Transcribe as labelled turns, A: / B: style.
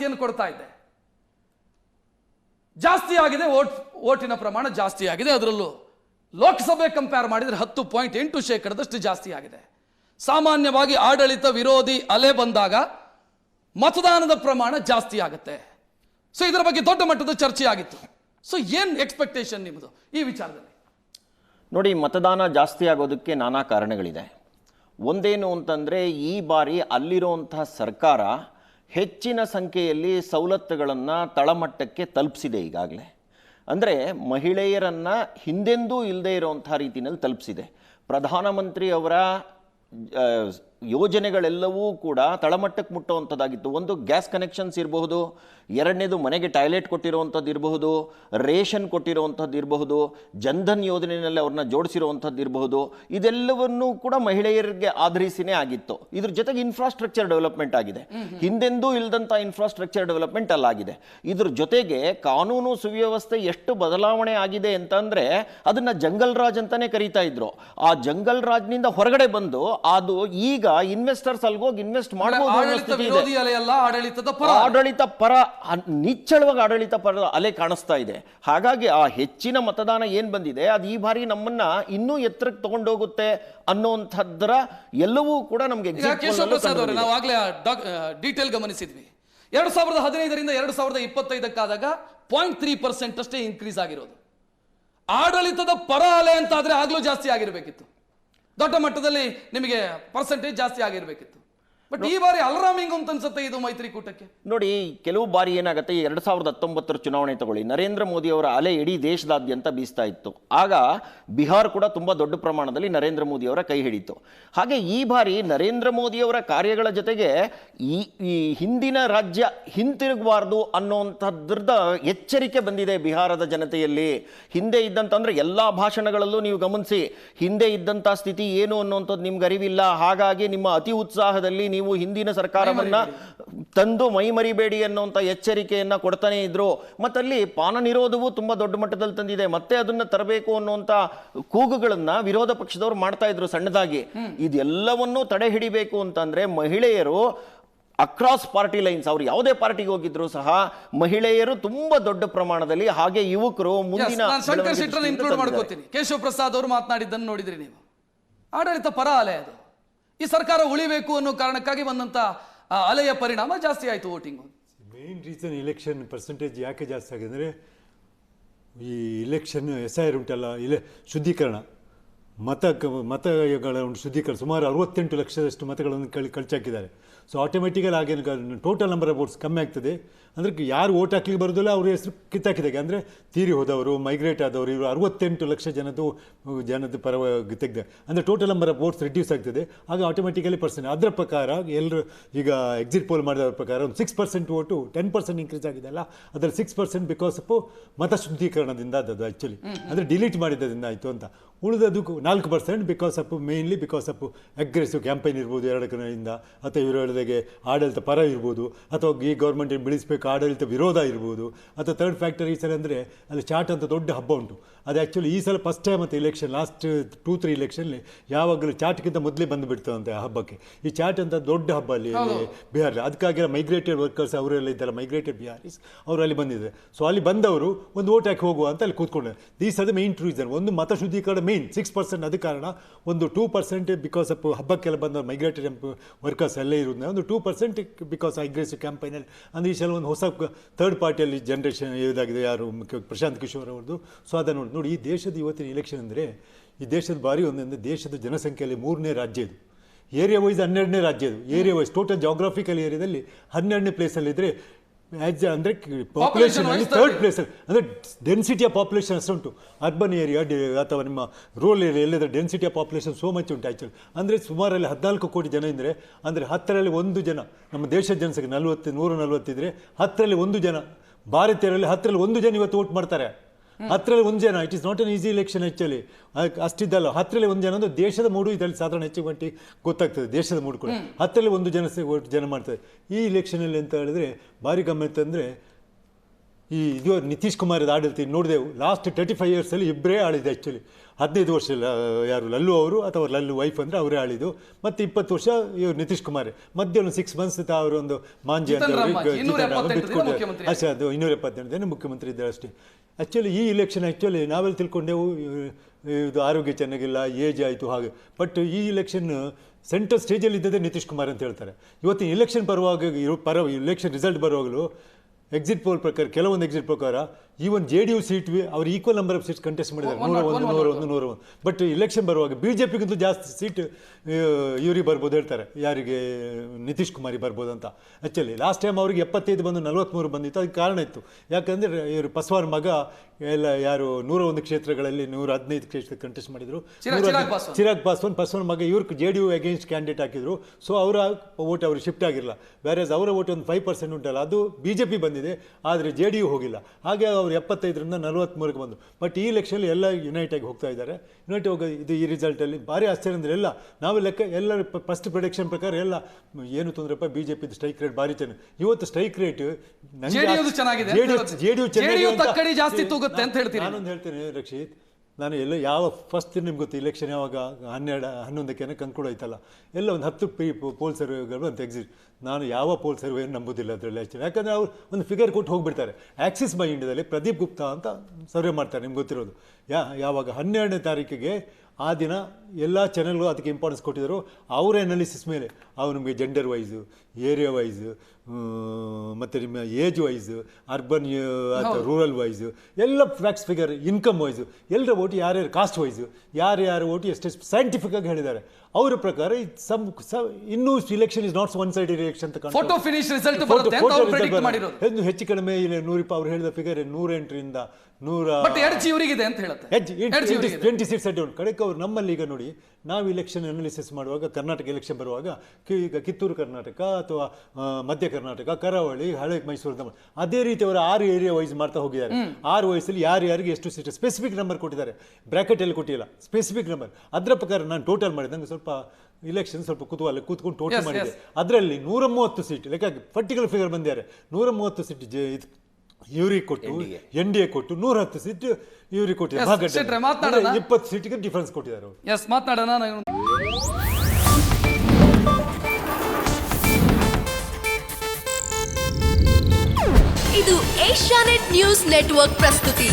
A: ಮಾಹಿತಿಯನ್ನು ಕೊಡ್ತಾ ಇದೆ. ಜಾಸ್ತಿ ಆಗಿದೆ, ಓಟ್, ಓಟಿನ ಪ್ರಮಾಣ ಜಾಸ್ತಿ ಆಗಿದೆ. ಅದರಲ್ಲೂ ಲೋಕಸಭೆ ಕಂಪೇರ್ ಮಾಡಿದರೆ ಹತ್ತು ಪಾಯಿಂಟ್ ಎಂಟು ಶೇಕಡದಷ್ಟು ಜಾಸ್ತಿ ಆಗಿದೆ. ಸಾಮಾನ್ಯವಾಗಿ ಆಡಳಿತ ವಿರೋಧಿ ಅಲೆ ಬಂದಾಗ ಮತದಾನದ ಪ್ರಮಾಣ ಜಾಸ್ತಿ ಆಗುತ್ತೆ. ಸೊ ಇದರ ಬಗ್ಗೆ ದೊಡ್ಡ ಮಟ್ಟದ ಚರ್ಚೆ ಆಗಿತ್ತು. ಸೊ ಏನು ಎಕ್ಸ್ಪೆಕ್ಟೇಷನ್ ನಿಮ್ಮದು ಈ ವಿಚಾರದಲ್ಲಿ.
B: ನೋಡಿ, ಮತದಾನ ಜಾಸ್ತಿ ಆಗೋದಕ್ಕೆ ನಾನಾ ಕಾರಣಗಳಿದೆ. ಒಂದೇನು ಅಂತಂದರೆ, ಈ ಬಾರಿ ಅಲ್ಲಿರುವಂತಹ ಸರ್ಕಾರ ಹೆಚ್ಚಿನ ಸಂಖ್ಯೆಯಲ್ಲಿ ಸವಲತ್ತುಗಳನ್ನು ತಳಮಟ್ಟಕ್ಕೆ ತಲುಪಿಸಿದೆ ಈಗಾಗಲೇ. ಅಂದರೆ ಮಹಿಳೆಯರನ್ನು ಹಿಂದೆಂದೂ ಇಲ್ಲದೆ ಇರುವಂಥ ರೀತಿಯಲ್ಲಿ ತಲುಪಿಸಿದೆ. ಪ್ರಧಾನಮಂತ್ರಿ ಅವರ ಆ, ಯೋಜನೆಗಳೆಲ್ಲವೂ ಕೂಡ ತಳಮಟ್ಟಕ್ಕೆ ಮುಟ್ಟುವಂಥದ್ದಾಗಿತ್ತು. ಒಂದು ಗ್ಯಾಸ್ ಕನೆಕ್ಷನ್ಸ್ ಇರಬಹುದು ಎರಡನೇದು ಮನೆಗೆ ಟಾಯ್ಲೆಟ್ ಕೊಟ್ಟಿರುವಂಥದ್ದು ಇರಬಹುದು ರೇಷನ್ ಕೊಟ್ಟಿರುವಂಥದ್ದು ಇರಬಹುದು ಜನ್ಧನ್ ಯೋಜನೆಯಲ್ಲಿ ಅವ್ರನ್ನ ಜೋಡಿಸಿರುವಂಥದ್ದು ಇರಬಹುದು. ಇದೆಲ್ಲವನ್ನೂ ಕೂಡ ಮಹಿಳೆಯರಿಗೆ ಆಧರಿಸಿನೇ ಆಗಿತ್ತು. ಇದ್ರ ಜೊತೆಗೆ ಇನ್ಫ್ರಾಸ್ಟ್ರಕ್ಚರ್ ಡೆವಲಪ್ಮೆಂಟ್ ಆಗಿದೆ. ಹಿಂದೆಂದೂ ಇಲ್ಲದಂಥ ಇನ್ಫ್ರಾಸ್ಟ್ರಕ್ಚರ್ ಡೆವಲಪ್ಮೆಂಟ್ ಅಲ್ಲಾಗಿದೆ ಇದ್ರ ಜೊತೆಗೆ ಕಾನೂನು ಸುವ್ಯವಸ್ಥೆ ಎಷ್ಟು ಬದಲಾವಣೆ ಆಗಿದೆ ಅಂತಂದರೆ ಅದನ್ನು ಜಂಗಲ್ ರಾಜ್ ಅಂತಲೇ ಕರೀತಾ ಇದ್ರು. ಆ ಜಂಗಲ್ ರಾಜ್ನಿಂದ ಹೊರಗಡೆ ಬಂದು ಅದು ಈಗ ಇನ್ವೆಸ್ಟರ್ಸ್ ಅಲ್ಗೋಗಿ ಇನ್ವೆಸ್ಟ್ ಮಾಡಬಹುದು
A: ಆಡಳಿತ ಪರ.
B: ನಿಚ್ಚಳವಾಗಿ ಆಡಳಿತ ಪರ ಅಲೆ ಕಾಣಿಸ್ತಾ ಇದೆ. ಹಾಗಾಗಿ ಆ ಹೆಚ್ಚಿನ ಮತದಾನ ಏನ್ ಬಂದಿದೆ? ಅದು ಈ ಬಾರಿ ನಮ್ಮನ್ನ ಇನ್ನೂ ಎತ್ತರಕ್ಕೆ ತಗೊಂಡೋಗುತ್ತೆ ಅನ್ನೋಂಥದ್ರ ಎಲ್ಲವೂ ಕೂಡ ನಮ್ಗೆ
A: ಡೀಟೇಲ್ ಗಮನಿಸಿದ್ವಿ. ಎರಡ್ ಸಾವಿರದ ಹದಿನೈದರಿಂದ ಎರಡ್ ಸಾವಿರದ ಇಪ್ಪತ್ತೈದಕ್ಕಾದಾಗ ಪಾಯಿಂಟ್ ತ್ರೀ ಪರ್ಸೆಂಟ್ ಅಷ್ಟೇ ಇನ್ಕ್ರೀಸ್ ಆಗಿರೋದು. ಆಡಳಿತದ ಪರ ಅಲೆ ಅಂತ ಆದ್ರೆ ಆಗ್ಲೂ ಜಾಸ್ತಿ ಆಗಿರ್ಬೇಕಿತ್ತು. ದೊಡ್ಡ ಮಟ್ಟದಲ್ಲಿ ನಿಮಗೆ ಪರ್ಸೆಂಟೇಜ್ ಜಾಸ್ತಿ ಆಗಿರ್ಬೇಕಿತ್ತು. ಬಟ್ ಈ ಬಾರಿ ಅಲರಾಮಿಂಗ್ ಅಂತ ಅನ್ಸುತ್ತೆ ಇದು ಮೈತ್ರಿಕೂಟಕ್ಕೆ?
B: ನೋಡಿ, ಕೆಲವು ಬಾರಿ ಏನಾಗುತ್ತೆ ಎರಡ್ ಸಾವಿರದ ಹತ್ತೊಂಬತ್ತರ ಚುನಾವಣೆ ತಗೊಳ್ಳಿ. ನರೇಂದ್ರ ಮೋದಿ ಅವರ ಅಲೆ ಇಡೀ ದೇಶದಾದ್ಯಂತ ಬೀಸ್ತಾ ಇತ್ತು. ಆಗ ಬಿಹಾರ್ ಕೂಡ ತುಂಬಾ ದೊಡ್ಡ ಪ್ರಮಾಣದಲ್ಲಿ ನರೇಂದ್ರ ಮೋದಿ ಅವರ ಕೈ ಹಿಡಿತು. ಹಾಗೆ ಈ ಬಾರಿ ನರೇಂದ್ರ ಮೋದಿ ಅವರ ಕಾರ್ಯಗಳ ಜೊತೆಗೆ ಈ ಈ ಹಿಂದಿನ ರಾಜ್ಯ ಹಿಂತಿರುಗಬಾರ್ದು ಅನ್ನೋಂಥದ್ರದ ಎಚ್ಚರಿಕೆ ಬಂದಿದೆ ಬಿಹಾರದ ಜನತೆಯಲ್ಲಿ. ಹಿಂದೆ ಇದ್ದಂತಂದ್ರೆ ಎಲ್ಲಾ ಭಾಷಣಗಳಲ್ಲೂ ನೀವು ಗಮನಿಸಿ, ಹಿಂದೆ ಇದ್ದಂತ ಸ್ಥಿತಿ ಏನು ಅನ್ನುವಂಥದ್ದು ನಿಮ್ಗೆ ಅರಿವಿಲ್ಲ. ಹಾಗಾಗಿ ನಿಮ್ಮ ಅತಿ ಉತ್ಸಾಹದಲ್ಲಿ ನೀವು ಹಿಂದಿನ ಸರ್ಕಾರವನ್ನ ತಂದು ಮೈ ಮರಿಬೇಡಿ ಅನ್ನುವಂತ ಎಚ್ಚರಿಕೆಯನ್ನ ಕೊಡ್ತಾನೆ ಇದ್ರು. ಮತ್ತಲ್ಲಿ ಪಾನ ನಿರೋಧವು ತುಂಬಾ ದೊಡ್ಡ ಮಟ್ಟದಲ್ಲಿ ತಂದಿದೆ. ಮತ್ತೆ ಅದನ್ನ ತರಬೇಕು ಅನ್ನುವಂತ ಕೂಗುಗಳನ್ನ ವಿರೋಧ ಪಕ್ಷದವರು ಮಾಡ್ತಾ ಇದ್ರು ಸಣ್ಣದಾಗಿ. ಇದೆಲ್ಲವನ್ನೂ ತಡೆ ಹಿಡಿಬೇಕು ಅಂತಂದ್ರೆ ಮಹಿಳೆಯರು ಅಕ್ರಾಸ್ ಪಾರ್ಟಿ ಲೈನ್ಸ್ ಅವ್ರು ಯಾವುದೇ ಪಾರ್ಟಿಗೆ ಹೋಗಿದ್ರು ಸಹ ಮಹಿಳೆಯರು ತುಂಬಾ ದೊಡ್ಡ ಪ್ರಮಾಣದಲ್ಲಿ ಹಾಗೆ ಯುವಕರು ಮುಂದಿನ
A: ಶಂಕರ್ ಶೆಟ್ಟರ್ ಇನ್ಕ್ಲೂಡ್. ಮಾಡ್ಕೋತೀನಿ. ಕೇಶವ ಪ್ರಸಾದ್ ಅವರು ಮಾತನಾಡಿದ್ದನ್ನು ನೋಡಿದ್ರಿ ನೀವು. ಆಡಳಿತ ಪರ ಅಲೆ ಅದು. ಈ ಸರ್ಕಾರ ಉಳಿಬೇಕು ಅನ್ನೋ ಕಾರಣಕ್ಕಾಗಿ ಬಂದಂತ ಅಲೆಯ ಪರಿಣಾಮ ಜಾಸ್ತಿ ಆಯಿತು voting
C: main reason election percentage ಯಾಕೆ ಜಾಸ್ತಿ ಆಗಿದೆ ಅಂದರೆ, ಈ ಇಲೆಕ್ಷನ್ ಎಸ್ ಐ ಆರ್ ಉಂಟಲ್ಲ, ಇಲೆ, ಶುದ್ಧೀಕರಣ. ಮತ ಮತಗಳ ಒಂದು ಶುದ್ಧೀಕರಣ ಸುಮಾರು ಅರವತ್ತೆಂಟು ಲಕ್ಷದಷ್ಟು ಮತಗಳನ್ನು ಕಳ್ ಕಳ್ಚಾಕಿದ್ದಾರೆ. ಸೊ ಆಟೋಮೆಟಿಕಲ್ ಆಗಿ ಟೋಟಲ್ ನಂಬರ್ ಆಫ್ ವೋಟ್ಸ್ ಕಮ್ಮಿ ಆಗ್ತದೆ. ಅಂದರೆ ಯಾರು ಓಟ್ ಹಾಕ್ಲಿಕ್ಕೆ ಬರೋದಿಲ್ಲ ಅವ್ರ ಹೆಸರು ಕಿತ್ತಾಕಿದಾಗ ಅಂದರೆ ತೀರಿ ಹೋದವರು ಮೈಗ್ರೇಟ್ ಆದವರು ಇವರು ಅರವತ್ತೆಂಟು ಲಕ್ಷ ಜನದ್ದು ಜನದ ಪರವಾಗಿ ತೆಗೆದ ಅಂದರೆ total number of votes reduce ಆಗ್ತದೆ. ಆಗ ಆಟೋಮೆಟಿಕಲಿ ಪರ್ಸೆಂಟ್ ಅದರ ಪ್ರಕಾರ ಎಲ್ಲರೂ ಈಗ ಎಕ್ಸಿಟ್ ಪೋಲ್ ಮಾಡಿದ ಪ್ರಕಾರ ಒಂದು six percent vote ten percent increase ಆಗಿದೆ ಅಲ್ಲ ಅದರಲ್ಲಿ ಸಿಕ್ಸ್ ಪರ್ಸೆಂಟ್ ಬಿಕಾಸ್ ಆಫ್ ಮತ ಶುದ್ಧೀಕರಣದಿಂದ ಅದು ಆ್ಯಕ್ಚುಲಿ ಅಂದರೆ ಡಿಲೀಟ್ ಮಾಡಿದ್ದರಿಂದ ಆಯಿತು ಅಂತ. ಉಳಿದದು ನಾಲ್ಕು percent because of mainly because of aggressive campaign ಇರ್ಬೋದು ಎರಡು ಕಡೆಯಿಂದ ಅಥವಾ ಇವರು ಹೇಳಿದಾಗೆ ಆಡಳಿತ ಪರ ಇರ್ಬೋದು ಅಥವಾ ಈ ಗೌರ್ಮೆಂಟ್ ಬೆಳೆಸಬೇಕು ಆಡಳಿತ ವಿರೋಧ ಇರ್ಬೋದು ಅಥವಾ ಥರ್ಡ್ ಫ್ಯಾಕ್ಟರ್ ಈ ಸಲ ಅಂದರೆ ಅಲ್ಲಿ ಚಾಟ್ ಅಂತ ದೊಡ್ಡ ಹಬ್ಬ ಉಂಟು. ಅದು ಆ್ಯಕ್ಚುಲಿ ಈ ಸಲ ಫಸ್ಟ್ ಟೈಮ್ ಮತ್ತು ಇಲೆಕ್ಷನ್ ಲಾಸ್ಟ್ ಟೂ ತ್ರೀ ಇಲೆಕ್ಷನ್ಲಿ ಯಾವಾಗಲೂ ಚಾಟ್ಗಿಂತ ಮೊದಲೇ ಬಂದುಬಿಡ್ತದಂತೆ ಆ ಹಬ್ಬಕ್ಕೆ. ಈ ಚಾಟ್ ಅಂತ ದೊಡ್ಡ ಹಬ್ಬ ಅಲ್ಲಿ ಬಿಹಾರಲ್ಲಿ ಅದಕ್ಕಾಗಿ ಮೈಗ್ರೇಟೆಡ್ ವರ್ಕರ್ಸ್ ಅವರೆಲ್ಲ ಇದ್ದಾರೆ ಮೈಗ್ರೇಟೆಡ್ ಬಿಹಾರೀಸ್ ಅವರು ಅಲ್ಲಿ ಬಂದಿದ್ದಾರೆ. ಸೊ ಅಲ್ಲಿ ಬಂದವರು ಒಂದು ಓಟ್ ಹಾಕಿ ಹೋಗುವ ಅಂತ ಅಲ್ಲಿ ಕೂತ್ಕೊಂಡ್ರೆ. These are the main reason ಒಂದು ಮತ ಶುದ್ಧೀಕರಣ ಮೇನ್ ಸಿಕ್ಸ್ ಪರ್ಸೆಂಟ್ ಅದ ಕಾರಣ ಒಂದು ಟೂ ಪರ್ಸೆಂಟ್ ಬಿಕಾಸ್ ಆಫ್ ಹಬ್ಬಕ್ಕೆಲ್ಲ ಬಂದ ಮೈಗ್ರೇಟರಿ ವರ್ಕರ್ಸ್ ಎಲ್ಲೇ ಇರೋದನ್ನ ಒಂದು ಟೂ ಪರ್ಸೆಂಟ್ ಬಿಕಾಸ್ ಅಗ್ರೆಸಿವ್ ಕ್ಯಾಂಪೈನಲ್ಲಿ ಅಂದರೆ ಈ ಸಲ ಒಂದು ಹೊಸ ಥರ್ಡ್ ಪಾರ್ಟಿಯಲ್ಲಿ ಜನ್ರೇಷನ್ ಇದಾಗಿದೆ, ಯಾರು ಪ್ರಶಾಂತ್ ಕಿಶೋರ್ ಅವ್ರದ್ದು. ಸೊ ಅದನ್ನು ನೋಡಿ ನೋಡಿ, ಈ ದೇಶದ ಇವತ್ತಿನ ಇಲೆಕ್ಷನ್ ಅಂದರೆ, ಈ ದೇಶದ ಬಾರಿ ಒಂದಂದರೆ ದೇಶದ ಜನಸಂಖ್ಯೆಯಲ್ಲಿ ಮೂರನೇ ರಾಜ್ಯ ಇದು. ಏರಿಯಾ ವೈಸ್ ಹನ್ನೆರಡನೇ ರಾಜ್ಯ ಇದು. ಏರಿಯಾ ವೈಸ್ ಟೋಟಲ್ ಜಾಗ್ರಫಿಕಲ್ ಏರಿಯಾದಲ್ಲಿ ಹನ್ನೆರಡನೇ ಪ್ಲೇಸಲ್ಲಿ ಇದ್ದರೆ ಆ್ಯಸ್ ಅಂದರೆ ಪಾಪ್ಯುಲೇಷನ್ ಅಲ್ಲಿ ಥರ್ಡ್ ಪ್ಲೇಸ್ ಅಂದರೆ ಡೆನ್ಸಿಟಿ ಆಫ್ ಪಾಪ್ಯುಲೇಷನ್ ಅಷ್ಟುಂಟು ಅರ್ಬನ್ ಏರಿಯಾ ಅಥವಾ ನಿಮ್ಮ rural area ಎಲ್ಲಿದ್ರೆ density of population so much ಉಂಟು ಆ್ಯಕ್ಚುಲಿ ಅಂದರೆ ಸುಮಾರಲ್ಲಿ ಹದಿನಾಲ್ಕು ಕೋಟಿ ಜನ ಇದ್ದರೆ ಅಂದರೆ ಹತ್ತರಲ್ಲಿ ಒಂದು ಜನ ನಮ್ಮ ದೇಶದ ಜನಸಂಖ್ಯೆ ನಲವತ್ತು ನೂರ ನಲವತ್ತಿದ್ರೆ ಹತ್ತರಲ್ಲಿ ಒಂದು ಜನ ಭಾರತೀಯರಲ್ಲಿ ಹತ್ತರಲ್ಲಿ ಒಂದು ಜನ ಇವತ್ತು ವೋಟ್ ಮಾಡ್ತಾರೆ. ಹತ್ತರಲ್ಲಿ ಒಂದು ಜನ it is not an easy election actually ಅಷ್ಟಿದ್ದಲ್ಲ. ಹತ್ತರಲ್ಲಿ ಒಂದು ಜನ ಅಂದ್ರೆ ದೇಶದ ಮೂಡು ಇದರಲ್ಲಿ ಸಾಧಾರಣ ಹೆಚ್ಚು ಗಂಟೆ ಗೊತ್ತಾಗ್ತದೆ ದೇಶದ ಮೂಡು ಕೂಡ ಹತ್ತರಲ್ಲಿ ಒಂದು ಜನ ಜನ ಮಾಡ್ತಾರೆ. ಈ ಇಲೆಕ್ಷನಲ್ಲಿ ಅಂತ ಹೇಳಿದ್ರೆ ಭಾರಿ ಗಮ್ಮತ್ತು ಅಂದರೆ ಈ ಇದು ನಿತೀಶ್ ಕುಮಾರ್ ಆಡಳಿತ ನೋಡಿದೆವು ಲಾಸ್ಟ್ ಟರ್ಟಿ ಫೈವ್ ಇಯರ್ಸಲ್ಲಿ ಇಬ್ಬರೇ ಆಳಿದೆ ಆ್ಯಕ್ಚುಲಿ ಹದಿನೈದು ವರ್ಷ ಯಾರು ಲಲ್ಲು ಅವರು ಅಥವಾ ಲಲ್ಲು ವೈಫ್ ಅಂದರೆ ಅವರೇ ಆಳಿದ್ದು. ಮತ್ತು ಇಪ್ಪತ್ತು ವರ್ಷ ಇವರು ನಿತೀಶ್ ಕುಮಾರ್. ಮಧ್ಯ ಒಂದು ಸಿಕ್ಸ್ ಮಂತ್ಸ್ ಅವರೊಂದು ಮಾಂಜಿ ಅಂತ
A: ಬಿಟ್ಕೊಂಡು
C: ಅಷ್ಟೇ ಅದು ಇನ್ನೂರ ಎಪ್ಪತ್ತೆಂಟು ದಿನ ಮುಖ್ಯಮಂತ್ರಿ ಇದ್ದಾರೆ ಅಷ್ಟೇ. ಆ್ಯಕ್ಚುಲಿ ಈ ಇಲೆಕ್ಷನ್ ಆ್ಯಕ್ಚುಲಿ ನಾವೆಲ್ಲ ತಿಳ್ಕೊಂಡೆವು ಇದು ಆರೋಗ್ಯ ಚೆನ್ನಾಗಿಲ್ಲ ಏಜ್ ಆಯಿತು ಹಾಗೆ. ಬಟ್ ಈ ಇಲೆಕ್ಷನ್ ಸೆಂಟ್ರಲ್ ಸ್ಟೇಜಲ್ಲಿ ಇದ್ದದೇ ನಿತೀಶ್ ಕುಮಾರ್ ಅಂತ ಹೇಳ್ತಾರೆ. ಇವತ್ತಿನ ಇಲೆಕ್ಷನ್ ಬರುವಾಗ ಇರೋ ಪರ ಇಲೆಕ್ಷನ್ ರಿಸಲ್ಟ್ ಬರುವಾಗಲೂ ಎಕ್ಸಿಟ್ ಪೋಲ್ ಪ್ರಕಾರ ಕೆಲವೊಂದು ಎಕ್ಸಿಟ್ ಪ್ರಕಾರ even J D U seat ಅವ್ರು equal number of seats contest ಮಾಡಿದ್ದಾರೆ. ನೂರ ಒಂದು ನೂರ ಒಂದು ನೂರ ಒಂದು. ಬಟ್ ಇಲೆಕ್ಷನ್ ಬರುವಾಗ ಬಿ ಜೆ ಪಿಗಿಂತಲೂ ಜಾಸ್ತಿ ಸೀಟ್ ಇವ್ರಿಗೆ ಬರ್ಬೋದು ಹೇಳ್ತಾರೆ. ಯಾರಿಗೆ ನಿತೀಶ್ ಕುಮಾರಿ ಬರ್ಬೋದು ಅಂತ. ಆ್ಯಕ್ಚುಲಿ ಲಾಸ್ಟ್ ಟೈಮ್ ಅವ್ರಿಗೆ ಎಪ್ಪತ್ತೈದು ಬಂದು ನಲವತ್ತ್ಮೂರು ಬಂದಿತ್ತು. ಅದಕ್ಕೆ ಕಾರಣ ಇತ್ತು. ಯಾಕಂದರೆ ಇವರು ಪಸ್ವಾರ್ ಮಗ ಎಲ್ಲ ಯಾರು ನೂರ ಒಂದು ಕ್ಷೇತ್ರಗಳಲ್ಲಿ ನೂರ ಹದಿನೈದು ಕ್ಷೇತ್ರ ಕಂಟೆಸ್ಟ್ ಮಾಡಿದರು.
A: ಚಿರಾಗ್- ಪಾಸ್ವಾನ್.
C: ಚಿರಾಗ್ ಪಾಸ್ವಾನ್ ಪಾಸ್ವಾನ್ ಮಗ ಇವ್ರಿಗೆ J D U against candidate ಹಾಕಿದ್ರು. ಸೊ ಅವರ ಓಟ್ ಅವ್ರಿಗೆ ಶಿಫ್ಟ್ ಆಗಿರಲ್ಲ ಬೇರೆ ಅವರ ಓಟ್ ಒಂದು ಫೈವ್ ಪರ್ಸೆಂಟ್ ಉಂಟಲ್ಲ ಅದು ಬಿ ಜೆ ಪಿ ಬಂದಿದೆ. ಆದರೆ ಜೆ ಡಿ ಯು ಹೋಗಿಲ್ಲ. ಹಾಗೆ ಅವ್ರು ಎಪ್ಪತ್ತೈದರಿಂದ ನಲವತ್ತ್ಮೂರಕ್ಕೆ ಬಂದು ಬಟ್ ಈ ಲೆಕ್ಷನಲ್ಲಿ ಎಲ್ಲ ಯುನೈಟ್ ಆಗಿ ಹೋಗ್ತಾ ಇದ್ದಾರೆ. ಯುನೈಟ್ ಹೋಗಿ ಇದು ಈ ರಿಸಲ್ಟಲ್ಲಿ ಭಾರಿ ಆಶ್ಚರ್ಯ ಅಂದರೆ ಎಲ್ಲ ನಾವು ಲೆಕ್ಕ ಎಲ್ಲ ಫಸ್ಟ್ ಪ್ರೊಡಿಕ್ಷನ್ ಪ್ರಕಾರ ಎಲ್ಲ ಏನು ತೊಂದರೆಪ್ಪ ಬಿ ಜೆ ಪಿದು ಸ್ಟ್ರೈಕ್ ರೇಟ್ ಭಾರಿ ಚೆನ್ನಾಗಿ ಇವತ್ತು ಸ್ಟ್ರೈಕ್ ರೇಟ್
A: ಚೆನ್ನಾಗಿದೆ. ಜಾಸ್ತಿ ತೂಗುತ್ತೆ ಅಂತ ಹೇಳ್ತೀನಿ
C: ನಾನೊಂದು ಹೇಳ್ತೀನಿ ರಕ್ಷಿತ್. ನಾನು ಎಲ್ಲ ಯಾವ ಫಸ್ಟ್ ನಿಮ್ಗೆ ಗೊತ್ತು ಇಲೆಕ್ಷನ್ ಯಾವಾಗ? ಹನ್ನೆರಡು ಹನ್ನೊಂದಕ್ಕೆ ಕಂಕುಡು ಆಯ್ತಲ್ಲ ಎಲ್ಲ ಒಂದು ಹತ್ತು ಪಿ ಪೋಲ್ ಸರ್ವೆಗಳು ಅಂತ ಎಕ್ಸಿಟ್ ನಾನು ಯಾವ ಪೋಲ್ ಸರ್ವೇ ನಂಬುದಿಲ್ಲ ಅದರಲ್ಲಿ ಆ್ಯಕ್ಚುಲಿ ಯಾಕಂದರೆ ಅವ್ರು ಒಂದು ಫಿಗರ್ ಕೊಟ್ಟು ಹೋಗಿಬಿಡ್ತಾರೆ. ಆಕ್ಸಿಸ್ ಬೈ ಇಂಡಿಯಾದಲ್ಲಿ ಪ್ರದೀಪ್ ಗುಪ್ತಾ ಅಂತ ಸರ್ವೆ ಮಾಡ್ತಾರೆ ನಿಮ್ಗೆ ಗೊತ್ತಿರೋದು. ಯಾ ಯಾವಾಗ ಹನ್ನೆರಡನೇ ತಾರೀಕಿಗೆ ಆ ದಿನ ಎಲ್ಲ ಚಾನೆಲ್ಗಳು ಅದಕ್ಕೆ ಇಂಪಾರ್ಟೆನ್ಸ್ ಕೊಟ್ಟಿದ್ದರು. ಅವರ ಅನಾಲಿಸಿಸ್ ಮೇಲೆ ಅವ್ರು ನಿಮಗೆ ಜೆಂಡರ್ ವೈಸು ಏರಿಯಾ ವೈಸು ಮತ್ತು ನಿಮ್ಮ ಏಜ್ ವೈಸು ಅರ್ಬನ್ ಅಥವಾ ರೂರಲ್ ವೈಸು ಎಲ್ಲ ಫ್ಯಾಕ್ಟ್ಸ್ ಫಿಗರ್ ಇನ್ಕಮ್ ವೈಸು ಎಲ್ಲರ ಓಟು ಯಾರ್ಯಾರು ಕಾಸ್ಟ್ ವೈಸು ಯಾರ್ಯಾರು ಓಟು ಎಷ್ಟೆಷ್ಟು ಸೈಂಟಿಫಿಕ್ ಆಗಿ ಹೇಳಿದ್ದಾರೆ. ಅವರ ಪ್ರಕಾರ ಸಮ್ ಸ ಇನ್ನೂ election is not one side election ಅಂತ
A: ಫೋಟೋ ಫಿನಿಶ್ ರಿಸಲ್ಟ್ ಬರುತ್ತೆ ಅಂತ ಅವರು ಪ್ರೆಡಿಕ್ಟ್ ಮಾಡಿರೋದು.
C: ಎಂದು ಹೆಚ್ಚು ಕಡಿಮೆ ಇಲ್ಲಿ ನೂರಿಪ್ಪ ಅವ್ರು ಹೇಳಿದ ಫಿಗರ್ ನೂರೆಂಟರಿಂದ ನೂರ
A: ಬಟ್ ಎಡ್ಜ್ ಇವರಿಗಿದೆ ಅಂತ ಹೇಳುತ್ತೆ.
C: ಟ್ವೆಂಟಿ ಸೀಟ್ಸ್ ಅಡ್ಡೌನ್ ಕಡೆಗೆ ಅವರು ನಮ್ಮಲ್ಲಿ ಈಗ ನೋಡಿ ನಾವು ಇಲೆಕ್ಷನ್ ಅನಾಲಿಸಿಸ್ ಮಾಡುವಾಗ ಕರ್ನಾಟಕ ಎಲೆಕ್ಷನ್ ಬರುವಾಗ ಈಗ ಕಿತ್ತೂರು ಕರ್ನಾಟಕ ಅಥವಾ ಮಧ್ಯ ಕರ್ನಾಟಕ ಕರಾವಳಿ ಹಳೆ ಮೈಸೂರು ನಮ್ಮ ಅದೇ ರೀತಿ ಅವರು ಆರು ಏರಿಯಾ ವೈಸ್ ಮಾಡ್ತಾ ಹೋಗಿದ್ದಾರೆ. ಆರು ವಯಸ್ಸಲ್ಲಿ ಯಾರು ಯಾರಿಗೆ ಎಷ್ಟು ಸೀಟ್ ಸ್ಪೆಸಿಫಿಕ್ ನಂಬರ್ ಕೊಟ್ಟಿದ್ದಾರೆ. ಬ್ರ್ಯಾಕೆಟ್ ಅಲ್ಲಿ ಕೊಟ್ಟಿಲ್ಲ. ಸ್ಪೆಸಿಫಿಕ್ ನಂಬರ್ ಅದರ ಪ್ರಕಾರ ನಾನು ಟೋಟಲ್ ಮಾಡಿದೆ ನಂಗೆ ಸ್ವಲ್ಪ ಇಲೆಕ್ಷನ್ ಸ್ವಲ್ಪ ಕುತೂಹಲ ಕೂತ್ಕೊಂಡು ಟೋಟಲ್ ಮಾಡಿದೆ. ಅದರಲ್ಲಿ ನೂರ ಮೂವತ್ತು ಸೀಟ್ ಲೈಕ್ ಪರ್ಟಿಕ್ಯುಲರ್ ಫಿಗರ್ ಬಂದಿದ್ದಾರೆ. ನೂರ ಮೂವತ್ತು ಸೀಟ್ ಇವ್ರಿಗೆ ಕೊಟ್ಟು ಎನ್ ಡಿ ಎ ಕೊಟ್ಟು ನೂರ ಹತ್ತು ಸೀಟ್ ಇವ್ರಿಗೆ ಕೊಟ್ಟಿದ್ದಾರೆ. ಇಪ್ಪತ್ತು ಸೀಟಿಗೆ ಡಿಫ್ರೆನ್ಸ್ ಕೊಟ್ಟಿದ್ದಾರೆ ಅವರು.
A: ಎಸ್ ಮಾತನಾಡೋಣ. ನಾನು
D: ಇದು ಏಷ್ಯಾನೆಟ್ ನ್ಯೂಸ್ ನೆಟ್ವರ್ಕ್ ಪ್ರಸ್ತುತಿ.